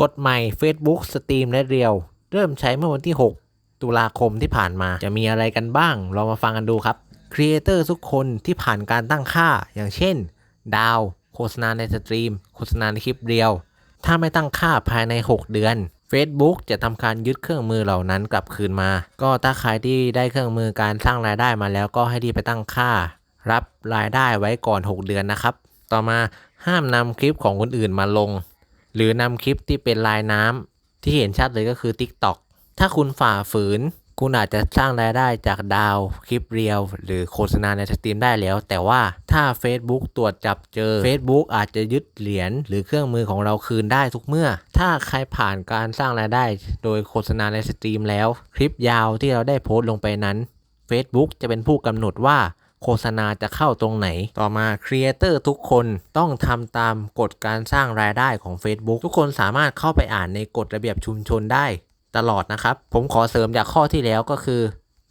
กฎใหม่ Facebook Steam และเรียวเริ่มใช้เมื่อวันที่ 6 ตุลาคมที่ผ่านมา จะมีอะไรกันบ้าง เรามาฟังกันดูครับ ครีเอเตอร์ทุกคนที่ผ่านการตั้งค่า อย่างเช่น ดาว โฆษณาในสตรีม โฆษณาในคลิปเรียว ถ้าไม่ตั้งค่าภายใน 6 เดือน Facebook จะทำการยึดเครื่องมือเหล่านั้นกลับคืนมา ก็ถ้าใครที่ได้เครื่องมือการสร้างรายได้มาแล้วก็ให้รีบไปตั้งค่า รับรายได้ไว้ก่อน 6 เดือนนะครับ ต่อมาห้ามนำคลิปของคนอื่นมาลง หรือนำคลิปที่เป็นลายน้ำที่เห็นชัดเลยก็คือ TikTok ถ้าคุณฝ่าฝืน คุณอาจจะสร้างรายได้จากดาวคลิปเรียว หรือโฆษณาในสตรีมได้แล้ว แต่ว่าถ้า Facebook ตรวจจับเจอ Facebook อาจจะยึดเหรียญหรือเครื่องมือของเราคืนได้ทุกเมื่อ ถ้าใครผ่านการสร้างรายได้ โดยโฆษณาในสตรีมแล้ว คลิปยาวที่เราได้โพสต์ลงไปนั้น Facebook จะเป็นผู้กำหนดว่า โฆษณาจะเข้าตรงไหน ต่อมาครีเอเตอร์ทุกคนต้องทำตามกฎการสร้างรายได้ของ Facebook ทุกคนสามารถเข้าไปอ่านในกฎระเบียบชุมชนได้ตลอดนะครับ ผมขอเสริมจากข้อที่แล้วก็คือ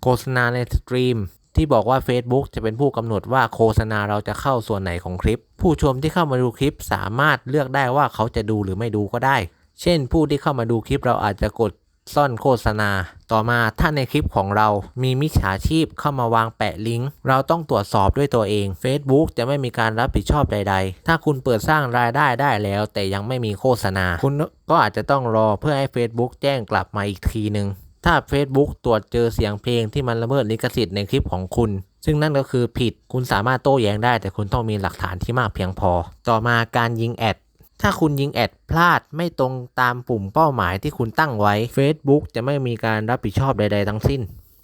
โฆษณาในสตรีมที่บอกว่า Facebook จะเป็นผู้กำหนดว่าโฆษณาเราจะเข้าส่วนไหนของคลิป ผู้ชมที่เข้ามาดูคลิปสามารถเลือกได้ว่าเขาจะดูหรือไม่ดูก็ได้ เช่น ผู้ที่เข้ามาดูคลิปเราอาจจะกด ซ่อนโฆษณา ต่อมาถ้าในคลิปของเรามีมิจฉาชีพเข้ามาวางแปะลิงก์ เราต้องตรวจสอบด้วยตัวเอง Facebook จะไม่มีการรับผิดชอบใด ๆ ถ้าคุณเปิดสร้างรายได้ได้แล้ว แต่ยังไม่มีโฆษณา คุณก็อาจจะต้องรอเพื่อให้ Facebook แจ้งกลับมาอีกทีหนึ่งถ้า Facebook ตรวจเจอเสียงเพลงที่มันละเมิดลิขสิทธิ์ในคลิปของคุณ ซึ่งนั่นก็คือผิด คุณสามารถโต้แย้งได้ แต่คุณต้องมีหลักฐานที่มากเพียงพอ ต่อมาการยิงแอด ถ้าคุณยิงแอดพลาดไม่ตรงตามปุ่มเป้าหมายที่คุณตั้งไว้ Facebook จะไม่มีการรับผิดชอบใด ๆ ทั้งสิ้น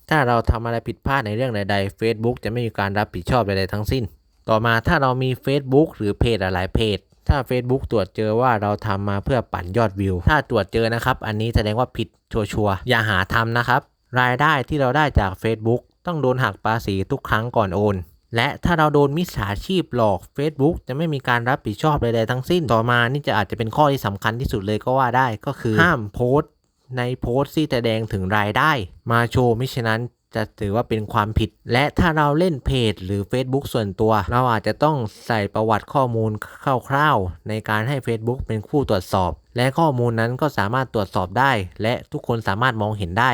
ถ้าเราทำอะไรผิดพลาดในเรื่องใด ๆ Facebook จะไม่มีการรับผิดชอบใด ๆ ทั้งสิ้น ต่อมาถ้าเรามี Facebook หรือเพจหลายเพจ ถ้า Facebook ตรวจเจอว่าเราทำมาเพื่อปั่นยอดวิว ถ้าตรวจเจอนะครับ อันนี้แสดงว่าผิดชัวร์ๆอย่าหาทำนะครับ รายได้ที่เราได้จาก Facebook ต้องโดนหักภาษีทุกครั้งก่อนโอน และถ้าเราโดนมิจฉาชีพหลอก Facebook จะไม่มีการรับผิดชอบใดๆทั้งสิ้น ต่อมานี่จะอาจจะเป็นข้อที่สำคัญที่สุดเลยก็ว่าได้ก็คือห้ามโพสต์ ในโพสต์ที่แสดงถึงรายได้ มาโชว์มิฉะนั้นจะถือว่าเป็นความผิด และถ้าเราเล่นเพจหรือ Facebook ส่วนตัว เราอาจจะต้องใส่ประวัติข้อมูลคร่าวๆ ในการให้ Facebook เป็นผู้ตรวจสอบ และข้อมูลนั้นก็สามารถตรวจสอบได้ และทุกคนสามารถมองเห็นได้